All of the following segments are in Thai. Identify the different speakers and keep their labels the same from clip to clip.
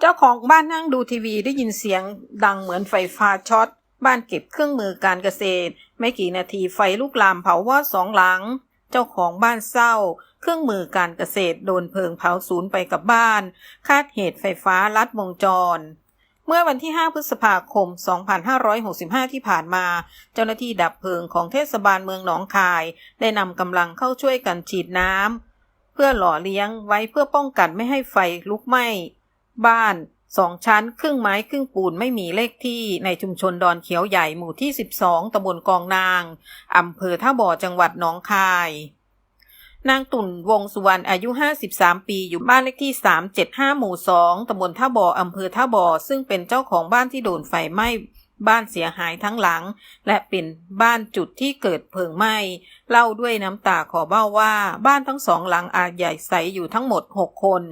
Speaker 1: เจ้าของบ้านนั่งดูทีวีได้ยินเสียงดังเหมือนไฟฟ้าช็อต บ้านเก็บเครื่องมือการเกษตร ไม่กี่นาทีไฟลุกลามเผาวอดสองหลัง เจ้าของบ้านเศร้า เครื่องมือการเกษตรโดนเพลิงเผาสูญไปกับบ้าน คาดเหตุไฟฟ้าลัดวงจรเมื่อวันที่ 5 พฤษภาคม 2565 ที่ผ่านมา เจ้าหน้าที่ดับเพลิงของเทศบาลเมืองหนองคาย ได้นำกำลังเข้าช่วยกันฉีดน้ำเพื่อหล่อเลี้ยงไว้เพื่อป้องกันไม่ให้ไฟลุกไหม้ บ้านสองชั้น ครึ่งไม้ครึ่งปูนไม่มีเลขที่ในชุมชนดอนเขียวใหญ่หมู่ที่ 12ตำบลกองนาง อำเภอท่าบ่อจังหวัดหนองคาย นางตุ่นวงสุวรรณอายุ 53 ปีอยู่บ้านเลขที่ 375 หมู่ 2ตำบลท่าบ่ออำเภอท่าบ่อ ซึ่งเป็นเจ้าของบ้านที่โดนไฟไหม้บ้านเสียหายทั้งหลัง และเป็นบ้านจุดที่เกิดเพลิงไหม้ เล่าด้วยน้ำตาขอเบ้าว่า บ้านทั้งสองหลังอาจใหญ่ใสอยู่ทั้งหมด 6 คน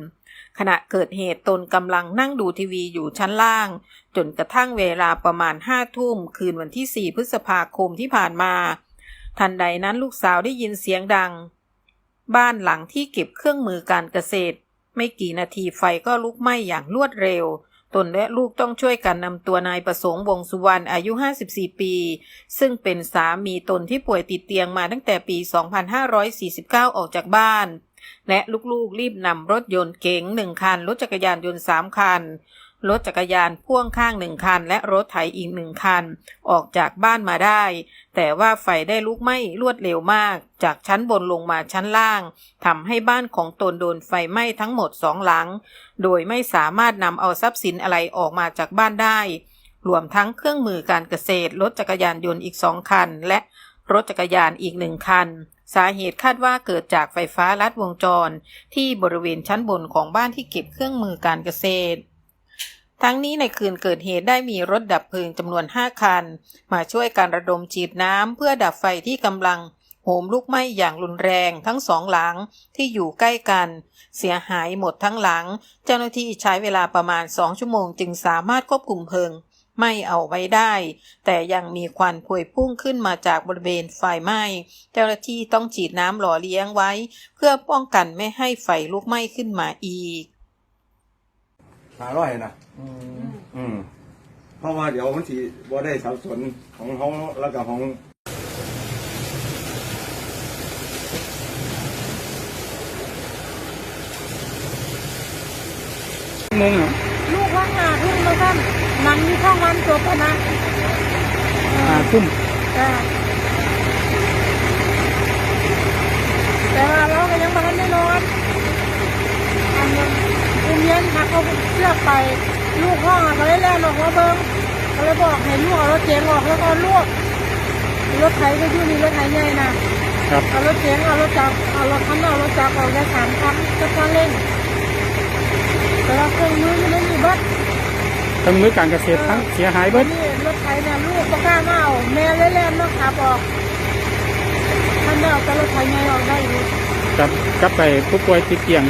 Speaker 1: ขณะเกิดเหตุตนกำลังนั่งดูทีวีอยู่ชั้นล่าง จนกระทั่งเวลาประมาณห้าทุ่มคืนวันที่ 4 พฤษภาคมที่ผ่านมา ทันใดนั้นลูกสาวได้ยินเสียงดัง บ้านหลังที่เก็บเครื่องมือการเกษตร ไม่กี่นาทีไฟก็ลุกไหม้อย่างรวดเร็วตนและลูกต้องช่วยกันนำตัวนายประสงค์วงสุวรรณอายุ 54 ปี ซึ่งเป็นสามีตนที่ป่วยติดเตียงมาตั้งแต่ปี 2549 ออกจากบ้าน และลูกๆรีบนำรถยนต์เก๋งหนึ่งคัน รถจักรยานยนต์สามคัน รถจักรยานพ่วงข้างหนึ่งคัน และรถไถอีกหนึ่งคัน ออกจากบ้านมาได้ แต่ว่าไฟได้ลุกไหม้รวดเร็วมาก จากชั้นบนลงมาชั้นล่างทำให้บ้านของตนโดนไฟไหม้ทั้งหมดสองหลัง โดยไม่สามารถนำเอาทรัพย์สินอะไรออกมาจากบ้านได้รวมทั้งเครื่องมือการเกษตร รถจักรยานยนต์อีกสองคัน และรถจักรยานอีกหนึ่งคัน สาเหตุคาดว่าเกิดจากไฟฟ้าลัดวงจร ที่บริเวณชั้นบนของบ้านที่เก็บเครื่องมือการเกษตร ทั้งนี้ในคืนเกิดเหตุได้มีรถดับเพลิงจำนวน 5 คัน มาช่วยการระดมฉีดน้ำเพื่อดับไฟที่กำลังโหมลุกไหม้อย่างรุนแรงทั้งสองหลังที่อยู่ใกล้กัน เสียหายหมดทั้งหลัง เจ้าหน้าที่ใช้เวลาประมาณ 2 ชั่วโมงจึงสามารถควบคุมเพลิง ไม่เอาไว้ได้ แต่ยังมีควันพวยพุ่งขึ้นมาจากบริเวณไฟไหม้ เจ้าหน้าที่ต้องฉีดน้ำหล่อเลี้ยงไว้ เพื่อป้องกันไม่ให้ไฟลุกไหม้ขึ้นมาอีก
Speaker 2: หาร้อยนะอืมเพราะว่าเดี๋ยวมันสิบ่ได้สับสนของเขาแล้วก็ของ
Speaker 3: งงเหรอ
Speaker 4: ลูกว่างงานทุ่มแล้วกัน หนังมีข้างวันจบแล้วนะ
Speaker 3: อ่าทุ่ม
Speaker 4: แต่แต่ว่าเราก็ยังไม่ทันได้นอนอันนั้นอุ้มเย็นหักเอาเชือกไป ลูกห้องอะก็เลยแล่นออกมาเบิ้งก็เลยบอกให้ลูกเอารถเก๋งออกแล้วก็ลูกรถไถก็อยู่นี่รถไถใหญ่นะครับเอารถเก๋งเอารถจักรเอารถคันเอารถจักรออกได้สามคันก็ต้องเล่นแต่ว่าเครื่องมือมันไม่มีเบัด
Speaker 3: ทำมือการเกษตรทั้งเสียหายเบิด
Speaker 4: นี่รถไถเนี่ยลูกก็กล้ามาเอาแม่เล่นๆมาขับออกท่านได้เอาแต่รถไถใหญ่ออกได้อยู่
Speaker 3: กับกับไปผู้ป่วยติดเตียง